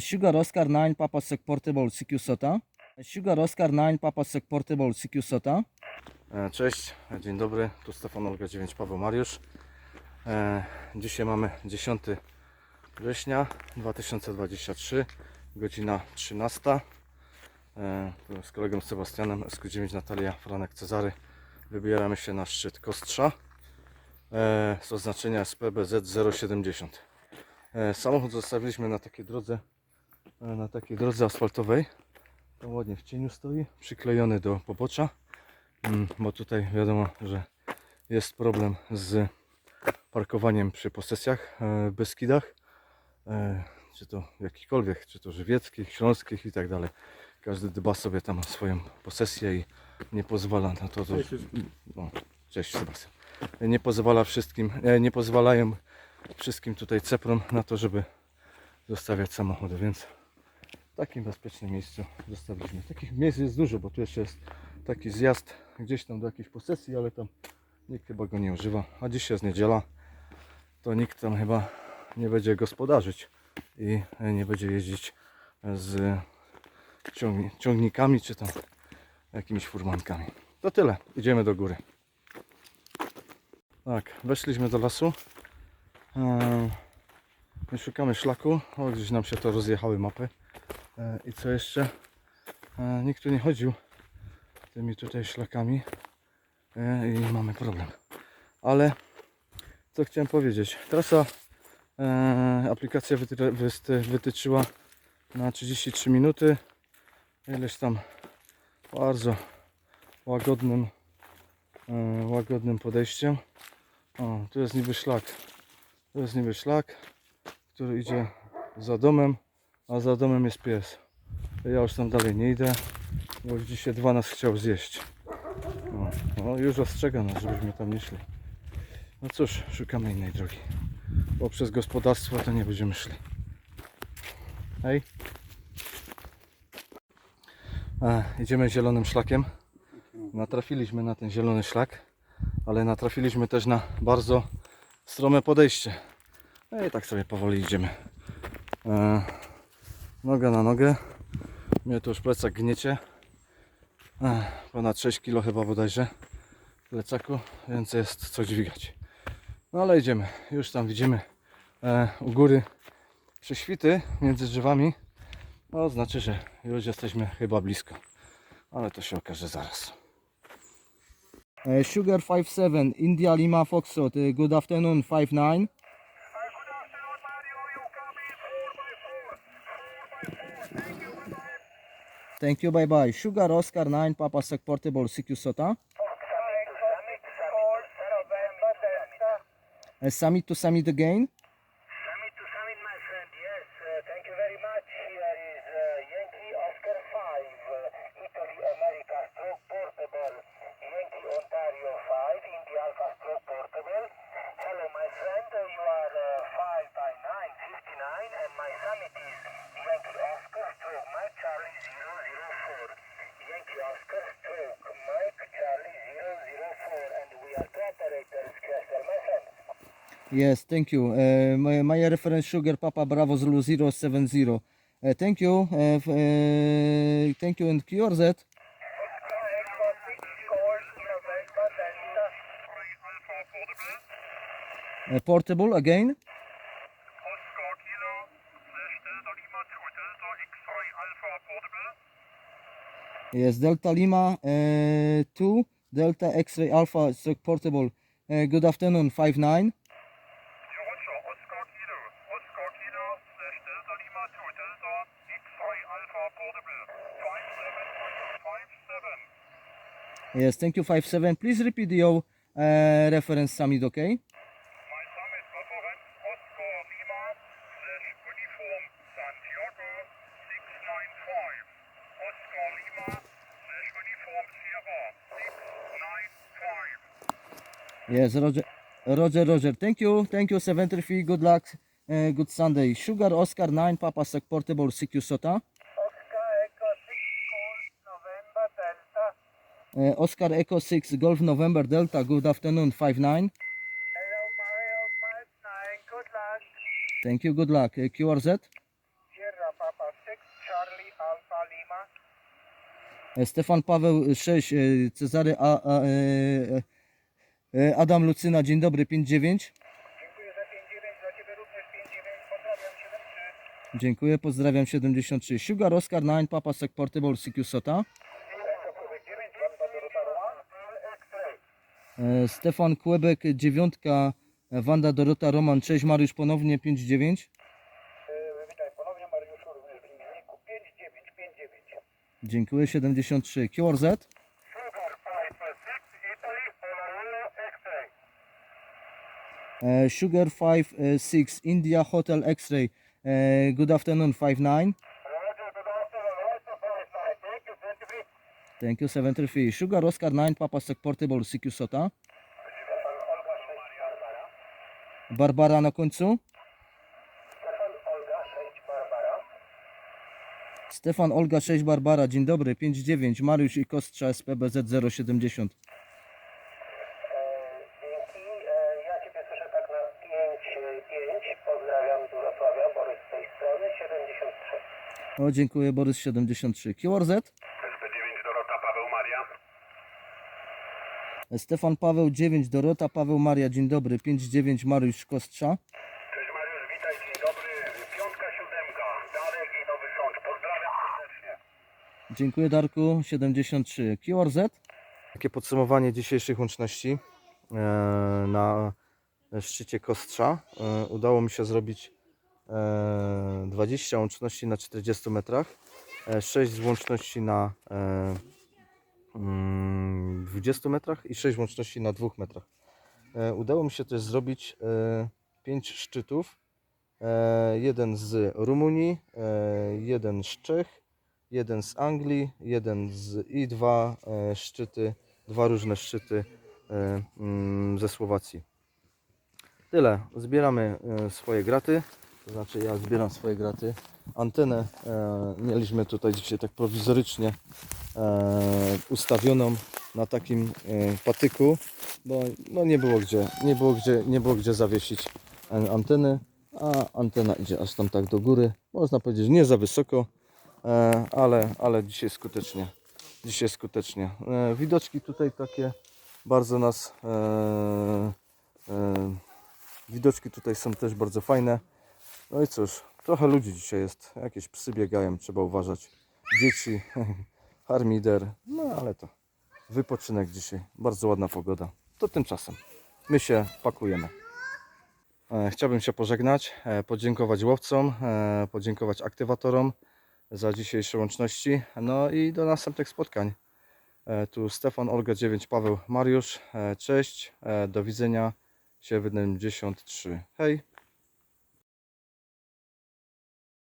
Sugar Oscar 9 Papa Portable CQ SOTA. Sugar Oscar 9 Papa Portable CQ SOTA. E, Cześć, dzień dobry, tu Stefan Olga 9 Paweł Mariusz. E, Dzisiaj mamy 10 września 2023, godzina 13. E, Z kolegą Sebastianem SQ9 Natalia Franek Cezary wybieramy się na szczyt Kostrza z oznaczenia SPBZ 070. E, Samochód zostawiliśmy na takiej drodze, na takiej drodze asfaltowej. Tam ładnie w cieniu stoi, przyklejony do pobocza. Mm, bo tutaj wiadomo, że jest problem z parkowaniem przy posesjach e, w Beskidach, e, czy to jakichkolwiek, czy to żywieckich, śląskich i tak dalej. Każdy dba sobie tam o swoją posesję i nie pozwala na to, to no, cześć Sebastian. Nie pozwala wszystkim, e, nie pozwalają wszystkim tutaj ceprom na to, żeby zostawiać samochody, więc w takim bezpiecznym miejscu zostawiliśmy. Takich miejsc jest dużo, bo tu jeszcze jest taki zjazd gdzieś tam do jakiejś posesji, ale tam nikt chyba go nie używa. A dziś jest niedziela, to nikt tam chyba nie będzie gospodarzyć i nie będzie jeździć z ciągni- ciągnikami czy tam jakimiś furmankami. To tyle, idziemy do góry. Tak, weszliśmy do lasu. I szukamy szlaku. O, gdzieś nam się to rozjechały mapy. E, I co jeszcze? E, Nikt tu nie chodził tymi tutaj szlakami E, i mamy problem. Ale co chciałem powiedzieć? Trasa aplikacja wytyczyła na 33 minuty. Ileś tam bardzo łagodnym łagodnym podejściem. O, tu jest niby szlak. Tu jest niby szlak, który idzie za domem, a za domem jest pies. Ja już tam dalej nie idę, bo dzisiaj dwa nas chciał zjeść. O, o, już ostrzega nas, żebyśmy tam nie szli. No cóż, szukamy innej drogi. Bo przez gospodarstwo to nie będziemy szli. Hej. E, idziemy zielonym szlakiem. Natrafiliśmy na ten zielony szlak, ale natrafiliśmy też na bardzo strome podejście. No i tak sobie powoli idziemy. E, noga na nogę. Mnie tu już plecak gniecie. Ponad 6 kg chyba bodajże w plecaku, więc jest co dźwigać. No ale idziemy. Już tam widzimy e, u góry prześwity między drzewami. No znaczy, że już jesteśmy chyba blisko. Ale to się okaże zaraz. E, Sugar 57 India Lima Foxtrot. E, Good afternoon 59. Thank you, bye bye. Sugar Oscar 9 Papa Sec Portable CQ SOTA. Uh, summit to summit again. Yes, thank you. Uh, my, my reference Sugar Papa Bravo Zulu 070. Uh, thank you. Uh, uh, thank you and QRZ. Uh, portable again. Yes, Delta Lima uh, 2, Delta X-Ray Alpha stroke portable. Uh, good afternoon, 59. Yes, thank you, 57. Please repeat your uh, reference summit, okay? My summit reference Oscar Lima slash Uniform Santiago 695. Oscar Lima slash Uniform Sierra 695. Yes, Roger, Roger, Roger. Thank you, thank you, 73. Good luck, uh, good Sunday. Sugar Oscar 9, Papa Sec Portable CQ SOTA. Oscar Echo 6 Golf November Delta. Uh, Oscar Echo 6, Golf November Delta. Good afternoon, 59. Hello Mario 59, good luck. Thank you, good luck. Uh, QRZ. Sierra Papa Papa 6, Charlie Alpha Lima. E, Stefan Paweł 6, e, Cezary A, A, e, e, Adam Lucyna, dzień dobry, 59. Dziękuję za 5-9, dla Ciebie również 5-9, pozdrawiam 7-3. Dziękuję, pozdrawiam 73. Sugar Oscar 9, Papa Sec Portable CQ Sota. E, Stefan Kłebek 9, Wanda Dorota Roman 6, Mariusz ponownie 59. Witaj ponownie Mariuszu, również w imienniku 5-9, 5-9. Dziękuję, 73. QRZ. Sugar 5-6, Italy, Honolulu, X-Ray. E, Sugar 5, 6, India Hotel X-Ray. E, Good afternoon, 59. Roger, good afternoon, also 5-9, thank you, 23. Thank you, 73. Sugar Oscar 9, Papa Sec Portable CQ Sota. Barbara na końcu. Stefan Olga 6 Barbara, dzień dobry, 59, Mariusz i Kostrza SPBZ 070. Dzięki. E, Ja Ciebie słyszę tak na 5-5. Pozdrawiam z Borys z tej strony, 73. O, dziękuję, Borys 73. QRZ. SP9 Dorota, Paweł Maria. Stefan Paweł 9, Dorota Paweł Maria, dzień dobry, 59, Mariusz Kostrza. Cześć Mariusz, witaj, dzień dobry. Piątka, siódemka, Darek i Nowy Sącz. Pozdrawiam serdecznie. Dziękuję, Darku, 73. QRZ. Takie podsumowanie dzisiejszych łączności e, na szczycie Kostrza. E, Udało mi się zrobić e, 20 łączności na 40 metrach, 6 łączności na e, 20 metrach i 6 łączności na 2 metrach. E, Udało mi się też zrobić 5 szczytów. E, Jeden z Rumunii, e, jeden z Czech, jeden z Anglii, jeden z i dwa e, szczyty, dwa różne szczyty e, mm, ze Słowacji. Tyle. Zbieramy e, swoje graty. To znaczy ja zbieram swoje graty. Antenę e, mieliśmy tutaj dzisiaj tak prowizorycznie e, ustawioną na takim e, patyku, bo no nie było gdzie, nie było gdzie, nie było gdzie zawiesić e, anteny, a antena idzie aż tam tak do góry. Można powiedzieć nie za wysoko, e, ale, ale dzisiaj skutecznie. Dzisiaj skutecznie. E, widoczki tutaj takie bardzo nas. E, e, widoczki tutaj są też bardzo fajne. No i cóż, trochę ludzi dzisiaj jest. Jakieś psy biegają, trzeba uważać. Dzieci, harmider, no ale to wypoczynek dzisiaj. Bardzo ładna pogoda. To tymczasem. My się pakujemy. E, Chciałbym się pożegnać, e, podziękować łowcom, e, podziękować aktywatorom za dzisiejsze łączności. No i do następnych spotkań. Tu Stefan, Olga 9, Paweł, Mariusz. Cześć, do widzenia. 73. Hej.